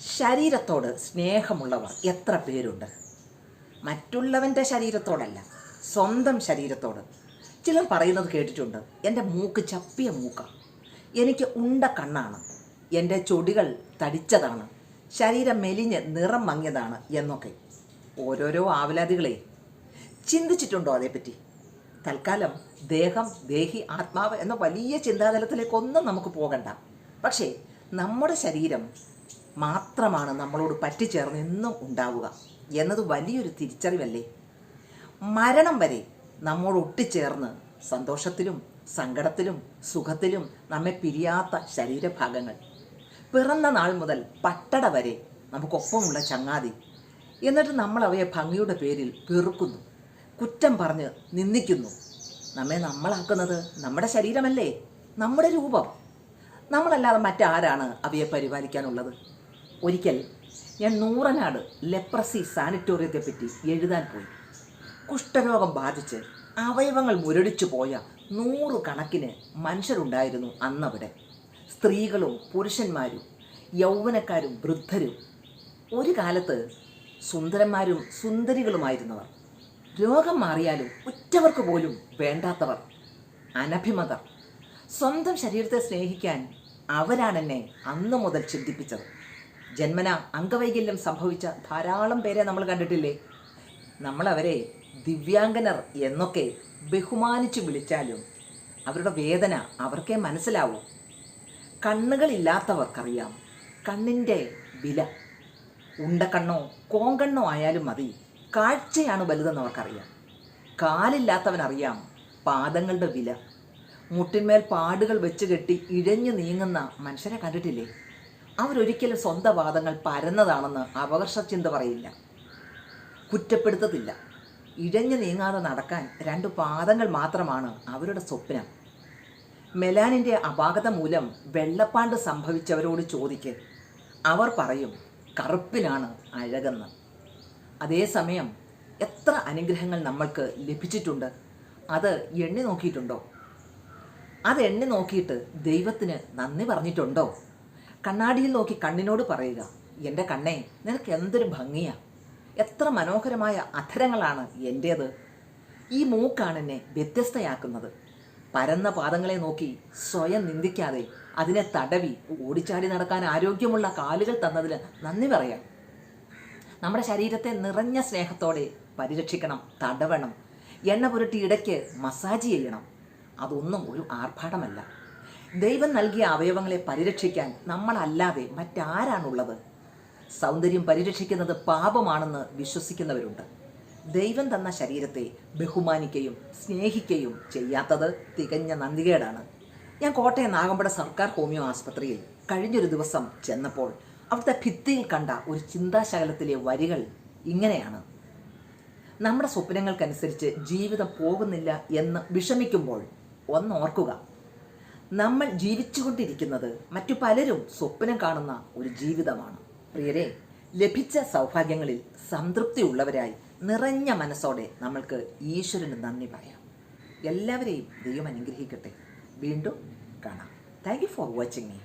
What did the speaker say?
ശരീരത്തോട് സ്നേഹമുള്ളവർ എത്ര പേരുണ്ട്? മറ്റുള്ളവന്റെ ശരീരത്തോടല്ല സ്വന്തം ശരീരത്തോട്. ചിലർ പറയുന്നത് കേട്ടിട്ടുണ്ട് എന്റെ മൂക്ക് ചപ്പിയ മൂക്കാണ് എനിക്ക് ഉണ്ട കണ്ണാണ്. എന്റെ ചൊടികൾ തടിച്ചതാണ്. ശരീരം മെലിഞ്ഞ് നിറം മങ്ങിയതാണ് എന്നൊക്കെ ഓരോരോ ആവലാതികളെ ചിന്തിച്ചിട്ടുണ്ടോ അതേപ്പറ്റി? തൽക്കാലം ദേഹം ദേഹി ആത്മാവ് എന്ന വലിയ ചിന്താതലത്തിലേക്കൊന്നും നമുക്ക് പോകണ്ട. പക്ഷേ നമ്മുടെ ശരീരം മാത്രമാണ് നമ്മളോട് പറ്റിച്ചേർന്ന് എന്നും ഉണ്ടാവുക. എന്നത് വലിയൊരു തിരിച്ചറിവല്ലേ? മരണം വരെ നമ്മോട് ഒട്ടിച്ചേർന്ന് സന്തോഷത്തിലും സങ്കടത്തിലും സുഖത്തിലും നമ്മെ പിരിയാത്ത ശരീരഭാഗങ്ങൾ. പിറന്ന നാൾ മുതൽ പട്ടട വരെ നമുക്കൊപ്പമുള്ള ചങ്ങാതി. എന്നിട്ട് നമ്മൾ അവയെ ഭംഗിയുടെ പേരിൽ വെറുക്കുന്നു കുറ്റം പറഞ്ഞ് നിന്ദിക്കുന്നു. നമ്മെ നമ്മളാക്കുന്നത് നമ്മുടെ ശരീരമല്ലേ? നമ്മുടെ രൂപം. നമ്മളല്ലാതെ മറ്റാരാണ് അവയെ പരിപാലിക്കാനുള്ളത്? ഒരിക്കൽ ഞാൻ നൂറനാട് ലെപ്രസി സാനിറ്റോറിയത്തെ പറ്റി എഴുതാൻ പോയി. കുഷ്ഠരോഗം ബാധിച്ച് അവയവങ്ങൾ മുരടിച്ചു പോയ നൂറുകണക്കിന് മനുഷ്യരുണ്ടായിരുന്നു അന്നവിടെ. സ്ത്രീകളും പുരുഷന്മാരും യൗവനക്കാരും വൃദ്ധരും ഒരു കാലത്ത് സുന്ദരന്മാരും സുന്ദരികളുമായിരുന്നവർ. രോഗം മാറിയാലും ഉറ്റവർക്ക് പോലും വേണ്ടാത്തവർ അനഭിമതർ. സ്വന്തം ശരീരത്തെ സ്നേഹിക്കാൻ അവരാണെന്നെ അന്നു മുതൽ ചിന്തിപ്പിച്ചത്. ജന്മന അംഗവൈകല്യം സംഭവിച്ച ധാരാളം പേരെ നമ്മൾ കണ്ടിട്ടില്ലേ? നമ്മളവരെ ദിവ്യാംഗനർ എന്നൊക്കെ ബഹുമാനിച്ചു വിളിച്ചാലും അവരുടെ വേദന അവർക്കേ മനസ്സിലാവൂ. കണ്ണുകളില്ലാത്തവർക്കറിയാം കണ്ണിന്റെ വില. ഉണ്ടക്കണ്ണോ കോങ്കണ്ണോ ആയാലും മതി. കാഴ്ചയാണ് വലുതെന്ന് അവർക്കറിയാം. കാലില്ലാത്തവനറിയാം പാദങ്ങളുടെ വില. മുട്ടിന്മേൽ പാടുകൾ വെച്ച് കെട്ടി ഇഴഞ്ഞു നീങ്ങുന്ന മനുഷ്യരെ കണ്ടിട്ടില്ലേ? അവരൊരിക്കലും സ്വന്തം വാദങ്ങൾ പരന്നതാണെന്ന് അപകർഷചിന്ത പറയില്ല. കുറ്റപ്പെടുത്തത്തില്ല. ഇഴഞ്ഞു നീങ്ങാതെ നടക്കാൻ രണ്ട് പാദങ്ങൾ മാത്രമാണ് അവരുടെ സ്വപ്നം. മെലാനിന്റെ അപാകത മൂലം വെള്ളപ്പാണ്ട് സംഭവിച്ചവരോട് ചോദിക്ക്. അവർ പറയും കറുപ്പിനാണ് അഴകെന്ന്. അതേസമയം എത്ര അനുഗ്രഹങ്ങൾ നമ്മൾക്ക് ലഭിച്ചിട്ടുണ്ട്. അത് എണ്ണി നോക്കിയിട്ടുണ്ടോ? അത് എണ്ണി നോക്കിയിട്ട് ദൈവത്തിന് നന്ദി പറഞ്ഞിട്ടുണ്ടോ? കണ്ണാടിയിൽ നോക്കി കണ്ണിനോട് പറയുക എന്റെ കണ്ണേ നിനക്ക് എന്തൊരു ഭംഗിയാ. എത്ര മനോഹരമായ അധരങ്ങളാണ് എന്റേത് ഈ മൂക്കാണ് എന്നെ വ്യത്യസ്തയാക്കുന്നത്. പരന്ന പാദങ്ങളെ നോക്കി സ്വയം നിന്ദിക്കാതെ അതിനെ തടവി ഓടിച്ചാടി നടക്കാൻ ആരോഗ്യമുള്ള കാലുകൾ തന്നതിന് നന്ദി പറയാം. നമ്മുടെ ശരീരത്തെ നിറഞ്ഞ സ്നേഹത്തോടെ പരിരക്ഷിക്കണം തടവണം. എണ്ണ പുരട്ടി ഇടയ്ക്ക് മസാജ് ചെയ്യണം. അതൊന്നും ഒരു ആർഭാടമല്ല. ദൈവം നൽകിയ അവയവങ്ങളെ പരിരക്ഷിക്കാൻ നമ്മളല്ലാതെ മറ്റാരാണുള്ളത്? സൗന്ദര്യം പരിരക്ഷിക്കുന്നത് പാപമാണെന്ന് വിശ്വസിക്കുന്നവരുണ്ട്. ദൈവം തന്ന ശരീരത്തെ ബഹുമാനിക്കുകയും സ്നേഹിക്കുകയും ചെയ്യാത്തത് തികഞ്ഞ നന്ദികേടാണ്. ഞാൻ കോട്ടയം നാഗമ്പട സർക്കാർ ഹോമിയോ ആസ്പത്രിയിൽ കഴിഞ്ഞൊരു ദിവസം ചെന്നപ്പോൾ അവിടുത്തെ ഭിത്തിയിൽ കണ്ട ഒരു ചിന്താശകലത്തിലെ വരികൾ ഇങ്ങനെയാണ്. നമ്മുടെ സ്വപ്നങ്ങൾക്കനുസരിച്ച് ജീവിതം പോകുന്നില്ല എന്ന് വിഷമിക്കുമ്പോൾ ഒന്നോർക്കുക. നമ്മൾ ജീവിച്ചുകൊണ്ടിരിക്കുന്നത് മറ്റു പലരും സ്വപ്നം കാണുന്ന ഒരു ജീവിതമാണ്. പ്രിയരെ ലഭിച്ച സൗഭാഗ്യങ്ങളിൽ സംതൃപ്തിയുള്ളവരായി നിറഞ്ഞ മനസ്സോടെ നമ്മൾക്ക് ഈശ്വരന് നന്ദി പറയാം. എല്ലാവരെയും ദൈവം അനുഗ്രഹിക്കട്ടെ. വീണ്ടും കാണാം. Thank you for watching me